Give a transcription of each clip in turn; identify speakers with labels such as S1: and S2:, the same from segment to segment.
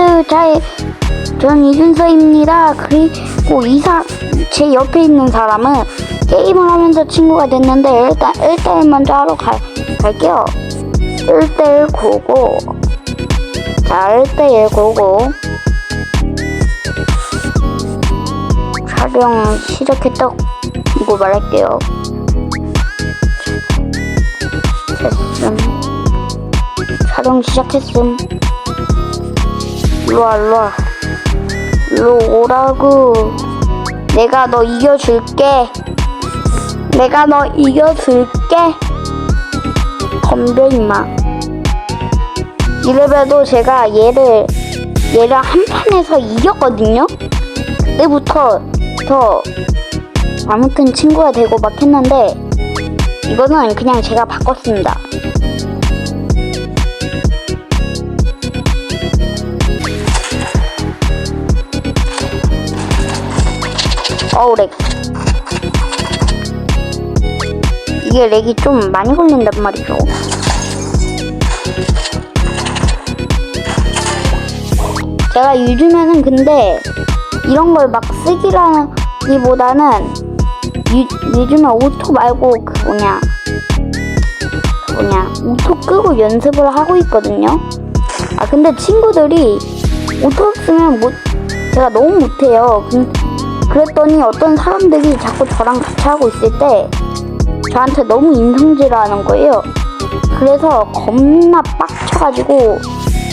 S1: 안녕하세요. 잘, 전 이준서입니다. 그리고 이사, 제 옆에 있는 사람은 게임을 하면서 친구가 됐는데, 일단 1대1 먼저 하러 가, 갈게요. 1대1 고고. 자, 1대1 고고. 촬영 시작했다고 말할게요. 됐음. 촬영 시작했음. 일로와, 일로와. 일로 오라고. 내가 너 이겨줄게. 내가 너 이겨줄게. 덤벼, 임마. 이래봬도 제가 얘를, 얘를 한 판에서 이겼거든요? 그때부터 더 아무튼 친구가 되고 막 했는데, 이거는 그냥 제가 바꿨습니다. 어우 렉 이게 렉이 좀 많이 걸린단 말이죠. 제가 요즘에는 근데 이런 걸 막 쓰기라기보다는 유, 요즘에 오토 말고 그 뭐냐 그 뭐냐 오토 끄고 연습을 하고 있거든요. 아 근데 친구들이 오토 쓰면 못 제가 너무 못해요. 근- 그랬더니 어떤 사람들이 자꾸 저랑 같이 하고 있을 때 저한테 너무 인성질을 하는 거예요. 그래서 겁나 빡쳐가지고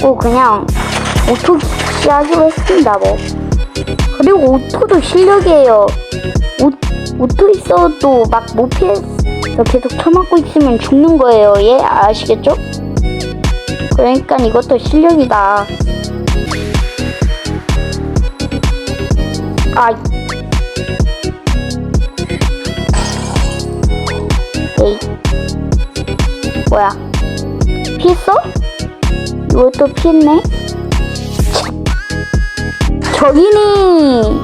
S1: 꼭 그냥 오토 시하기로 했습니다, 뭐. 그리고 오토도 실력이에요. 오, 오토 있어도 막 못 피해서 계속 쳐맞고 있으면 죽는 거예요. 예? 아시겠죠? 그러니까 이것도 실력이다. 아, 에이. 뭐야? 피했어? 또 피했네? 참. 저기니!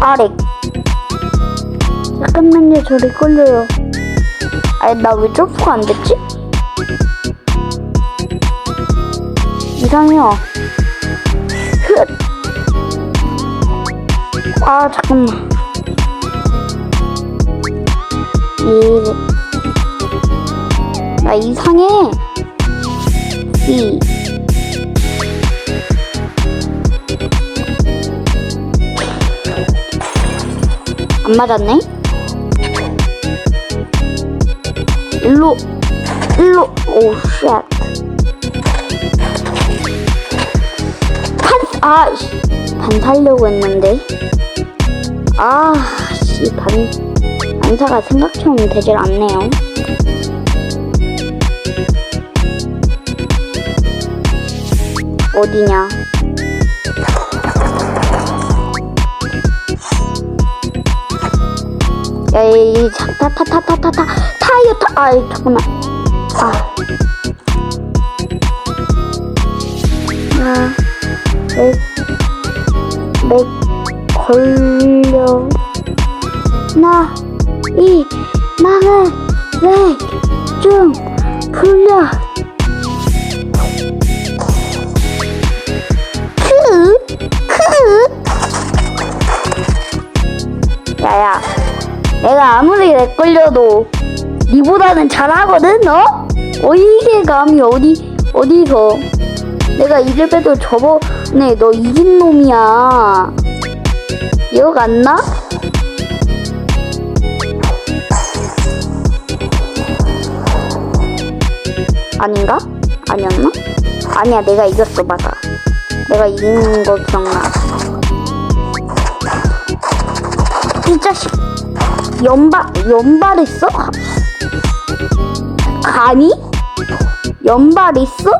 S1: 아래. 잠깐만요, 저리 걸려요. 아니, 나 왜 점프가 안 됐지? 이상해요. 흑. 아, 잠깐만. 이, 나 이상해. 이. 안 맞았네? 일로, 일로, 오, 쉣. 판, 아, 씨. 반 살려고 했는데. 아, 씨, 반. 안사가 생각처럼 되질 않네요. 어디냐? 야이 타타타타타타 타이어 타 아이 잠깐만 아 하나 넷 넷 걸려. 나 이 망을 왜좀 풀려? 크크 야야 내가 아무리 렉 걸려도 니보다는 잘하거든 너? 어 이게 감이 어디 어디서? 내가 이래봬도 저번 에너 이긴 놈이야 기억 안 나? 아닌가? 아니었나? 아니야, 내가 이겼어, 맞아. 내가 이긴 거 기억나. 이 자식, 연발, 연발했어? 감히? 연발했어?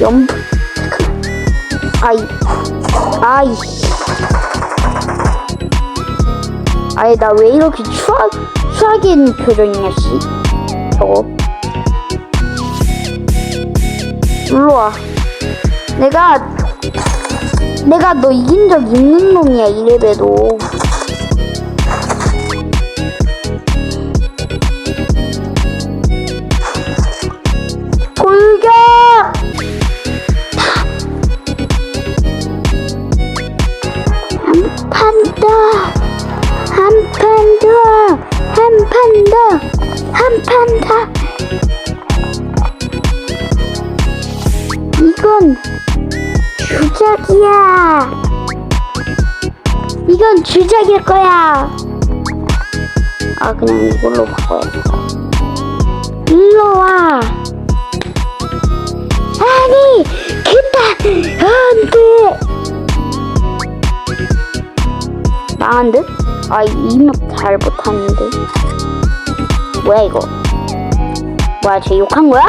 S1: 연, 아이, 아이. 아이, 나 왜 이렇게 추하게 있는 표정이냐, 씨. 저거. 일로와. 내가 내가 너 이긴 적 있는 놈이야 이래봬도. 주작일 거야. 아, 그냥 이걸로 바꿔야겠다. 일로 와. 아니, 그따, 안 돼. 망한 듯? 아, 이맵 잘 못하는데. 뭐야, 이거? 뭐야, 쟤 욕한 거야?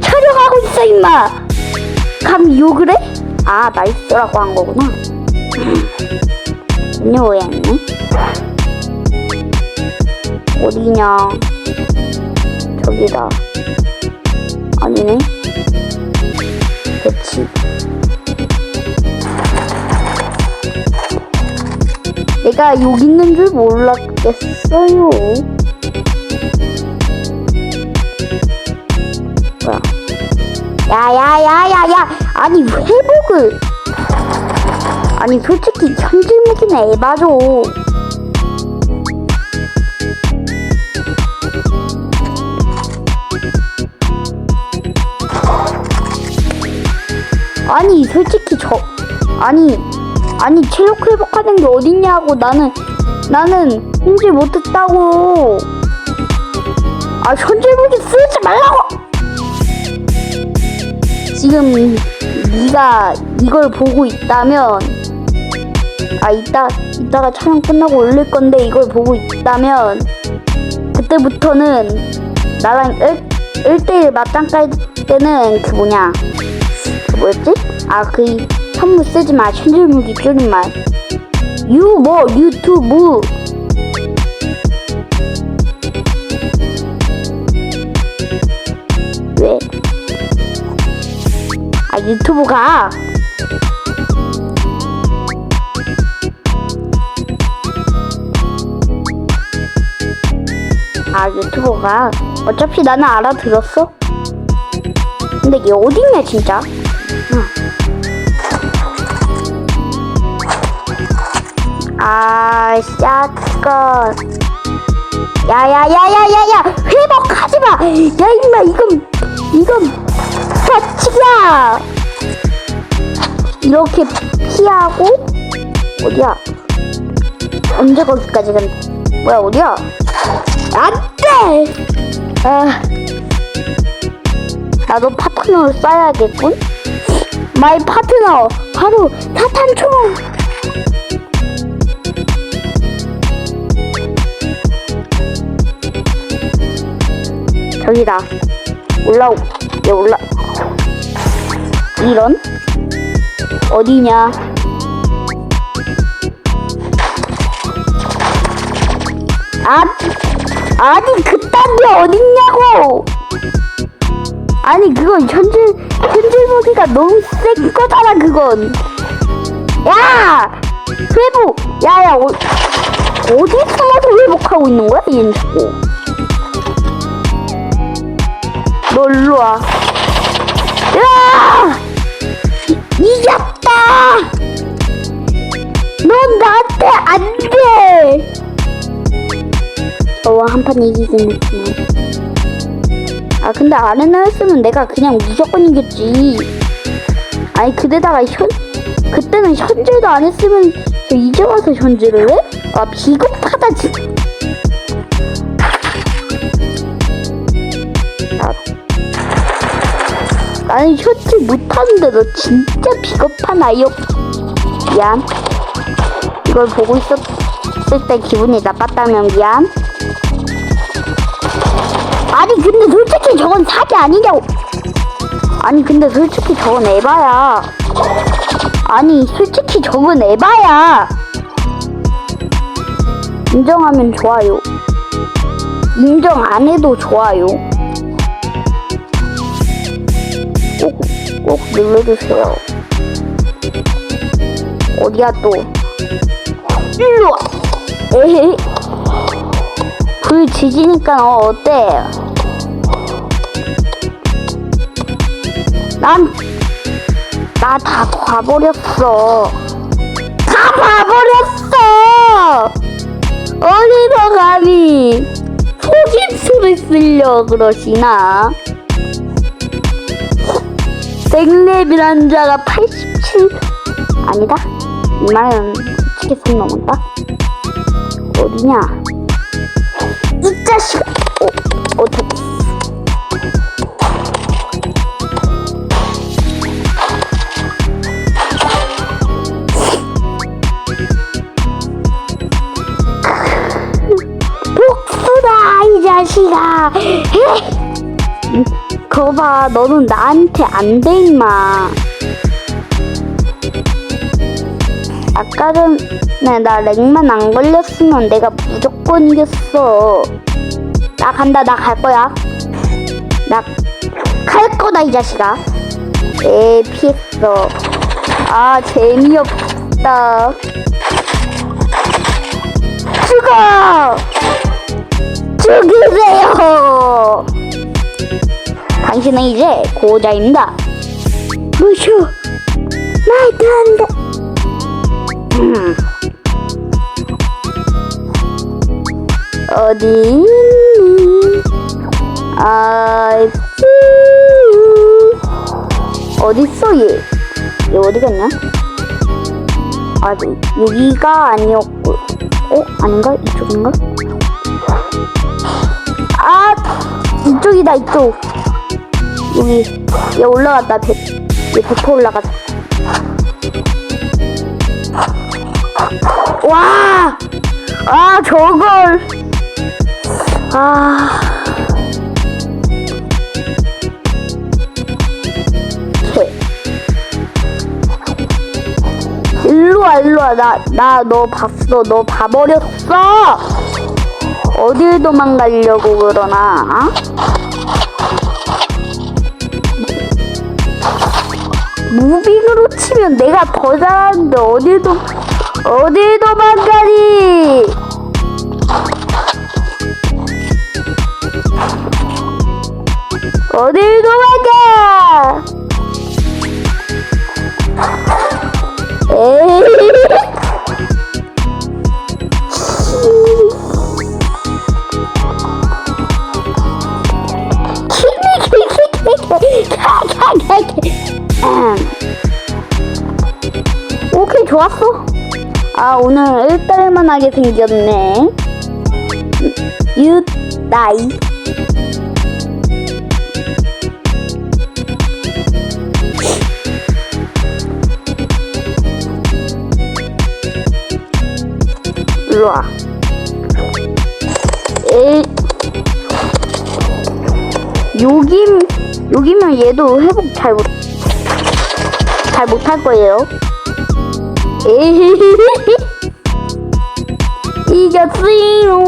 S1: 촬영하고 있어, 임마! 감히 욕을 해? 아, 나이스라고 한 거구나. 전혀 오해했네. 어디냐? 저기다. 아니네. 그치. 내가 여기 있는 줄 몰랐겠어요. 뭐야? 야야야야야! 아니 회복을 아니 솔직히 현질 무기는 에바죠. 아니 솔직히 저 아니 아니 체력 회복하는 게 어딨냐고 나는 나는 현질 못했다고 아 현질 무기 쓰지 말라고 지금 네가 이걸 보고 있다면 아 이따 이따가 촬영 끝나고 올릴 건데 이걸 보고 있다면 그때부터는 나랑 1, 1대1 맞짱 깔 때는 그 뭐냐 그 뭐였지? 아 그 선물 쓰지 마 천질무기 줄임말 유뭐 유튜브 왜? 아 유튜브가 아 유튜브가? 어차피 나는 알아들었어? 근데 이게 어딨냐 진짜? 응. 아 샷건. 야야야야야야 회복하지마! 야 임마 이건 이건 사치야! 이렇게 피하고 어디야? 언제 거기까지 간 뭐야 어디야 안돼. 아 나도 파트너를 써야겠군. 마이 파트너 바로 사탄총 저기다. 올라오. 얘 올라. 이런? 어디냐? 아 아니 그딴 게 어딨냐고 아니 그건 현질 현질 무기가 너무 센 거잖아 그건 야 회복 야야 어, 어디 숨어서 회복하고 있는 거야 얘는 자꾸 너 일로 와. 야! 이겼다! 넌 나한테 안 돼! 저와 한 판 이기긴 했지만. 아, 근데 아레나였으면 내가 그냥 무조건 이겼지. 아니, 그대다가 현, 그때는 현질도 안 했으면 저 이제 와서 현질을 해? 아, 비겁하다, 진짜. 나는 현질 못하는데 너 진짜 비겁한 아이였 미안 이걸 보고 있었을 때 기분이 나빴다면 미안 아니 근데 솔직히 저건 사기 아니냐고 아니 근데 솔직히 저건 에바야 아니 솔직히 저건 에바야 인정하면 좋아요 인정 안 해도 좋아요 꼭, 꼭 눌러주세요. 어디야 또? 일로 와! 에헤이. 불 지지니까 어, 어때? 난, 나 다 봐버렸어. 다 봐버렸어! 어디서 감히 속임수를 쓰려 그러시나? 100레벨 자가 87 아니다 2만원 솔직히 선 넘었다 어디냐 이 자식 응, 거봐 너는 나한테 안 돼 임마. 아까 전에 나 렉만 안 걸렸으면 내가 무조건 이겼어. 나 간다 나 갈 거야. 나 갈 거다 이 자식아. 에 피했어. 아 재미없다. 죽어 죽으세요 당신은 이제 고자입니다 무쇼 말도 안 돼 음. 어디 있니 you 어딨어 얘? 얘 어디 갔냐? 아 여기가 아니었고 어? 아닌가? 이쪽인가? 아 이쪽이다 이쪽. 여기 얘 올라갔다 배, 얘 배포 올라갔다 와! 아 저걸! 아. 개. 일로 와 일로 와. 나 나 너 봤어. 너 봐버렸어 어딜 도망가려고 그러나 무빙으로 치면 내가 더 잘하는데 어딜 도 어딜 도망가니? 어딜 도망가? 에이 좋았어? 아 오늘 일달만 하게 생겼네. 유다이. 일로와. 에 여기 여기면 얘도 회복 잘 못, 잘 못할 거예요. 에헤헤헤. 이겼어요.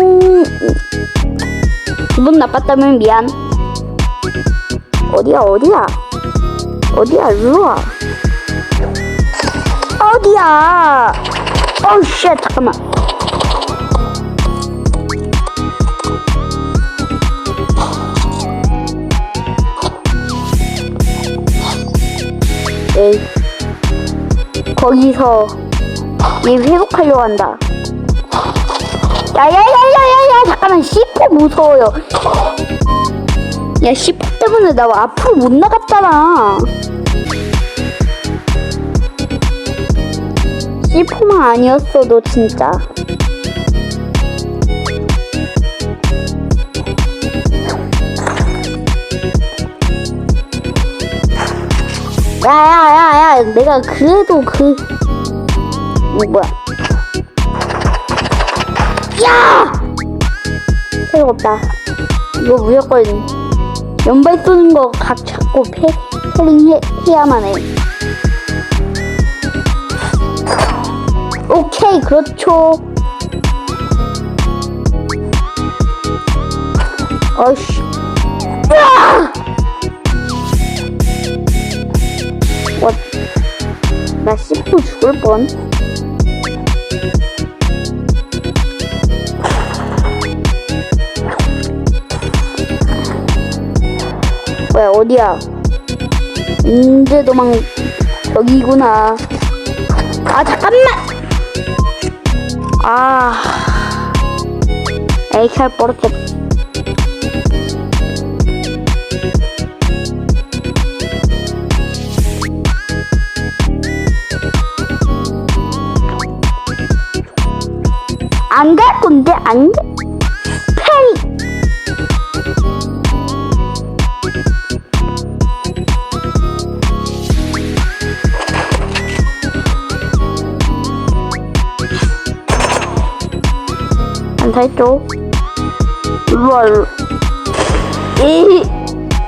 S1: 기분 나빴다면 미안. 어디야, 어디야? 어디야, 와. 어디야? 어우, 쉣, 잠깐만. 에이. 거기서 얘 회복하려고 한다. 야야야야야야 잠깐만 C4 무서워요. 야 C4 때문에 나 앞으로 못 나갔잖아. C4만 아니었어도 진짜. 야야야야 내가 그래도 그 어, 뭐야? 야! 소용없다. 이거 무조건 연발 쏘는 거 각 잡고 패, 패링 해, 해야만 해. 오케이 그렇죠. 어이씨. 나 씹고 죽을 뻔. 뭐야 어디야? 인제 도망 여기구나. 아 잠깐만. 아 에이 할 뻔했다. 안갈 건데 안 돼. 안살죠 롤 이,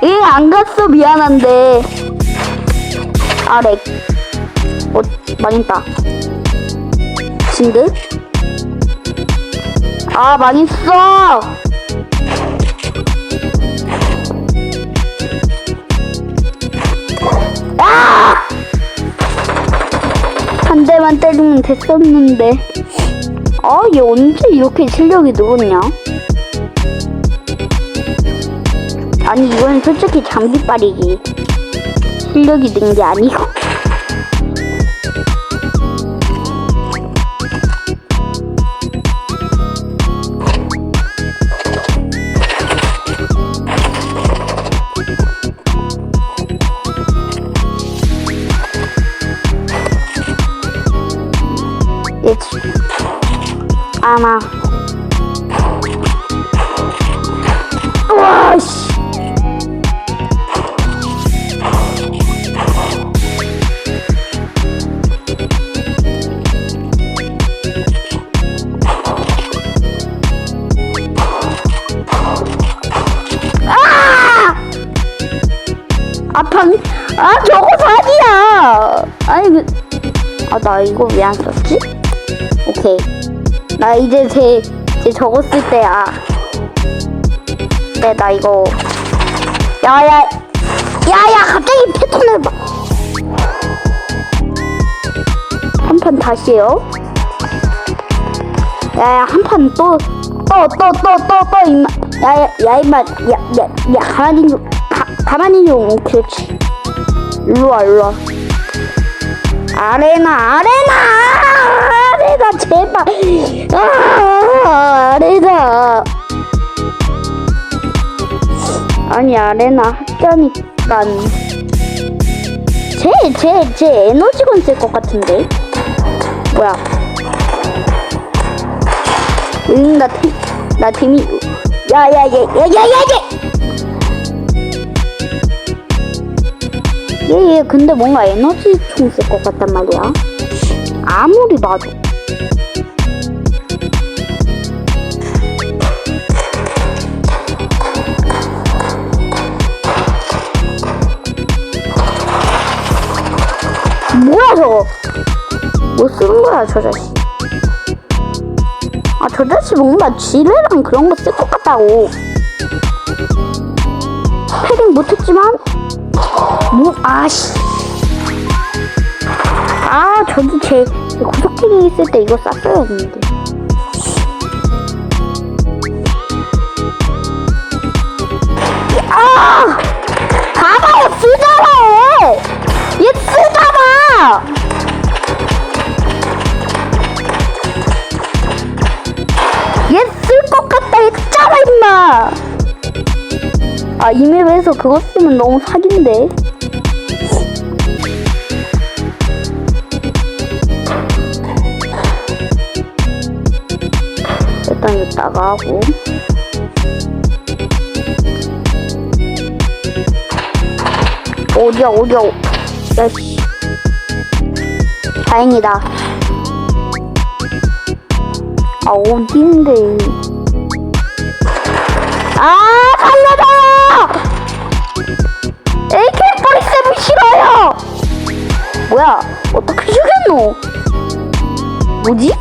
S1: 이, 안 갔어, 미안한데. 아 렉. 어, 망했다. 진드? 아, 망했어! 아! 한 대만 때리면 됐었는데. 아, 얘 언제 이렇게 실력이 늘었냐? 아니 이건 솔직히 장비 빠리기 실력이 는 게 아니고 아마 우와 씨 아! 아팡 아 저거 사기야 아니 그 아 나 이거 왜 안 썼지? 오케이 나 이제 제, 제쓸 때야. 네나 이거. 야야 야야 갑자기 패턴을 봐. 한판 다시 해요. 야야 한 판 또 또 또 또 또 또 임마. 야야 야 임마. 야 야 야 가만히 좀 가, 가만히 좀 그렇지. 일로와 일로와. 아레나 아레나 제발. 아 아레나. 아니 아레나 학자니까 쟤쟤 쟤 에너지건 쓸 것 같은데? 뭐야? 응나 팀, 나 팀이 야야야야야야야 얘얘 근데 뭔가 에너지 총 쓸 것 같단 말이야? 아무리 봐도 뭐 쓰는 거야 저 자식. 아 저 자식 뭔가 지뢰랑 그런 거 쓸 것 같다고. 패딩 못했지만? 뭐 아씨. 아 저기 제, 제 구석탱이 있을 때 이거 쌌어야 했는데. 아! 가봐요 쓰잖아 얘 쓰잖아 얘쓸것 같다 했잖아 임마. 아 이 맵에서 그거 쓰면 너무 사기인데. 일단 이따가 하고. 어디야 어디야? 야씨. 다행이다 아 어딘데 아 살려줘요 AK47 싫어요! 뭐야 어떻게 죽였노? 뭐지?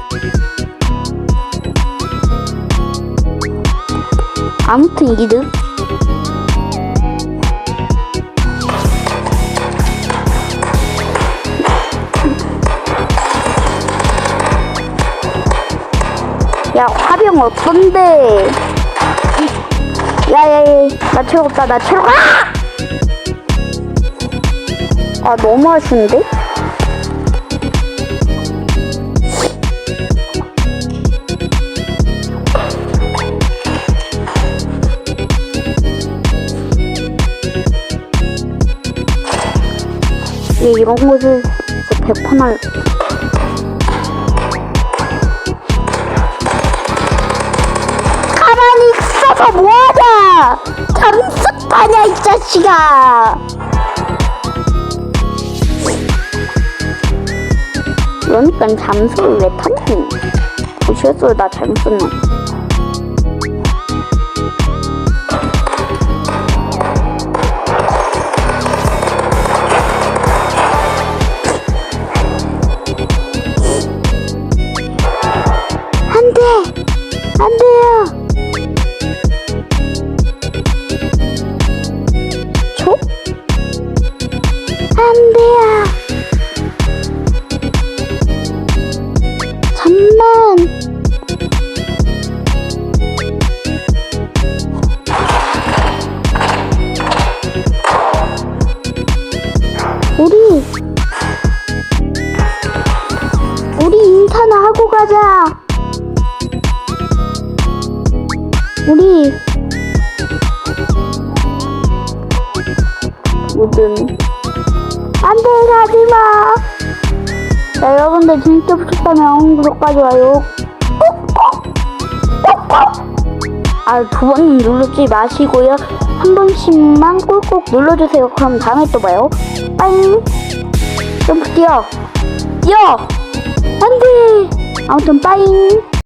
S1: 아무튼 이득 야 화병 어떤데 야야야 나 체력 없다 나 체력 아! 아 너무 아쉬운데? 얘 이런 곳에서 배판 야? 잠수타냐 이 자식아! 그러니까 잠수를 왜 탔니? 보셨어요 나 잘못 썼네. 우리 우리 인사나 하고 가자. 우리 무슨 안돼 가지마. 자, 여러분들 재밌게 보셨다면 구독과 좋아요 아, 두번 누르지 마시고요. 한 번씩만 꾹꾹 눌러주세요. 그럼 다음에 또 봐요. 빠잉. 점프 뛰어. 뛰어. 안 돼. 아무튼 빠잉.